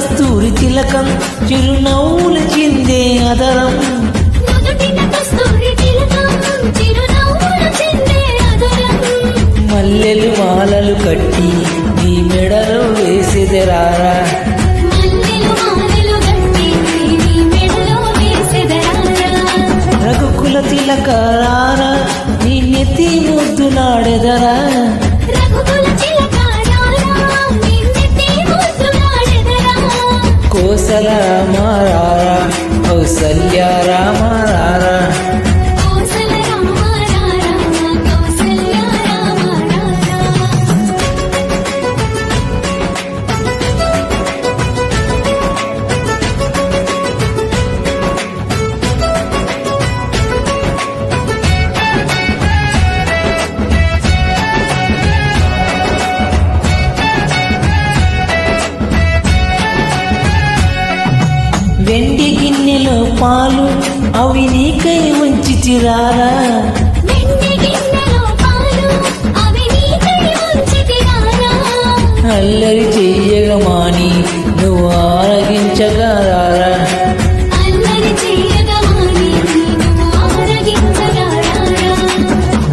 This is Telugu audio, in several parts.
కస్తూరి తిలకం చిరునవ్వులు చిందే అదరం. మల్లెలు మాలలు కట్టి నీ మెడలో వేసిదరారా. రఘుకుల తిలకారారా నీ నెత్తి ముద్దులాడెదరా రఘుకుల కోసల రామారారా కౌసల్య రామారారా గిన్నెలో పాలు అవి నీకై ఉంచి చిరారా ఉంచితిరారా. అల్లరి చెయ్యగమాని నువ్వు ఆరగించగలరా.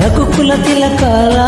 రఘుకుల తిలకారారా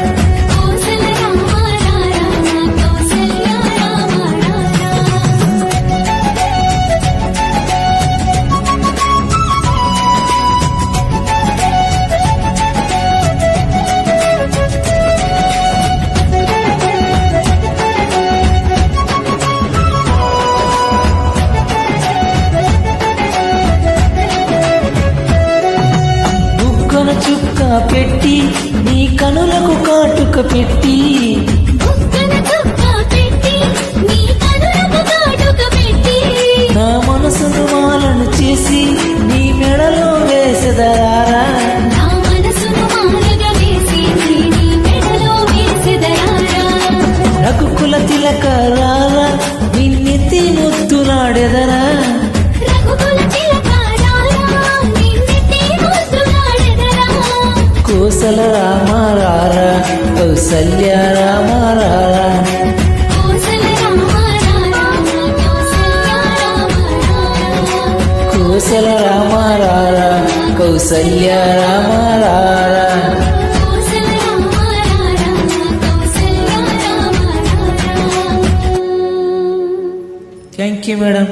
చుక్క పెట్టి నీ కనులకు కాటుక పెట్టి. నీ మనసును మాలను చేసి నీ మెడలో వేసెదరారా వేసెదరారా. రఘుకుల తిలకారారా నిన్నెత్తి ముద్దులాడెదరా కోసల రామారారా కౌసల్య రామారారా కోసల రామారారా, కౌసల్య రామారారా. కోసల రామారారా కౌసల్య రామారారా కోసల రామారారా, కౌసల్య రామారారా. Thank you madam